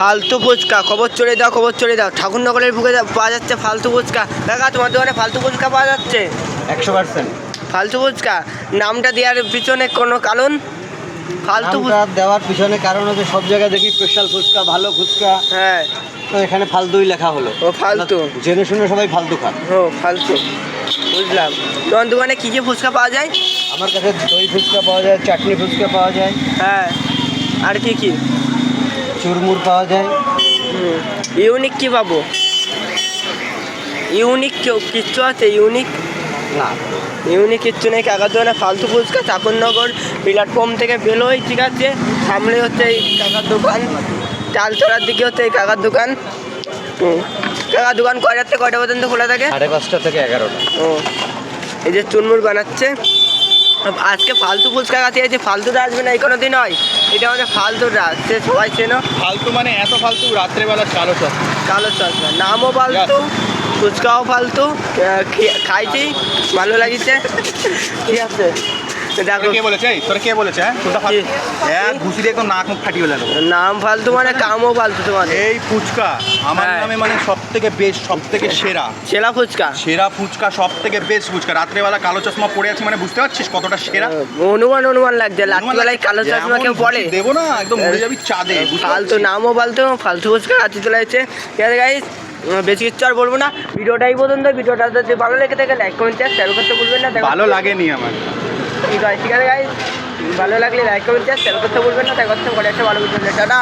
ফালতু ফুচকা খবর চড়ে দাও খবর চড়ে দাও। ঠাকুরনগরের বুকে পাওয়া যাচ্ছে ফালতু ফুচকা। দেখা তোমার দোকানে ফালতু ফুচকা পাওয়া যাচ্ছে? একশো পার্সেন্ট। ফালতু ফুচকা? নামটা দেওয়ার পিছনে কোনো কারণ? ফালতু দেওয়ার পিছনে কারণ হচ্ছে সব জায়গায় দেখি স্পেশাল ফুচকা ভালো ফুচকা। হ্যাঁ। তো এখানে ফালতুই লেখা হলো। ও, ফালতু। জেনে শুনে সবাই ফালতু খান। ও ফালতু। বুঝলাম। তোমার দোকানে কী কী ফুচকা পাওয়া যায়? আমার কাছে দই ফুচকা পাওয়া যায় চাটনি ফুচকা পাওয়া যায়। হ্যাঁ। আর কি কি? চুরমুর পাওয়া যায়। ইউনিক কি পাবো ইউনিক কেউ? কিচ্ছু আছে ইউনিক? না। ইউনিক কিচ্ছু নেই। কাকার দোকানে ফালতু ফুচকা চাকরনগর প্ল্যাটফর্ম থেকে বেরোই ঠিক আছে? সামনে হচ্ছে এই কাকার দোকান। চালতলার দিকে হচ্ছে এই কাকার দোকান। কাকার দোকান কয়টার থেকে কয়টা পর্যন্ত খোলা থাকে? সাড়ে পাঁচটা থেকে এগারোটা। ও। এই যে চুনমুর বানাচ্ছে। আজকে ফালতু ফুচকা খাতে আছে ফালতু আসবে না এই কোনো দিন হয় এটা আমাদের ফালতু ফালতুটা সে সবাই চেনো। ফালতু মানে এত ফালতু রাত্রেবেলা কালো চল। কালো চশমা নামও ফালতু ফুচকাও ফালতু খাইছি ভালো লাগিছে। ঠিক আছে। কে বলেছে? এই কে বলেছে হ্যাঁ? তোরা কি? এক ঘুষি দিয়ে একদম নাক মুখ ফাটিয়ে নাম ফালতু মানে কামও ফালতু তোমার এই ফুচকা আমার হ্যাঁ। নামে মানে সব থেকে বেস্ট সব থেকে সেরা ফুচকা? সেরা ফুচকা সব থেকে বেস্ট ফুচকা। রাত্রেবেলা কালো চশমা আছে মানে বুঝতে পারছিস কতটা সেরা? অনুমান অনুমান লাগছে। রাত্রিবেলায় কালো চশমা কেউ পড়ে দেবো না একদম মরে যাবি চাঁদে ফালতু নামও ফালতু ফালতু ফুচকা গাইস বেশি কিছু আর বলব না। ভিডিওটাই পর্যন্ত। ভিডিওটা যদি ভালো লেগে থাকে লাইক কমেন্ট শেয়ার করতে ভুলবেন না। ভালো লাগেনি আমার। ঠিক আছে গাইস ভালো লাগলে লাইক কমেন্ট শেয়ার করতে বলবেন না। তাই করতে পরে একটা ভালো বুঝবেন টাটা।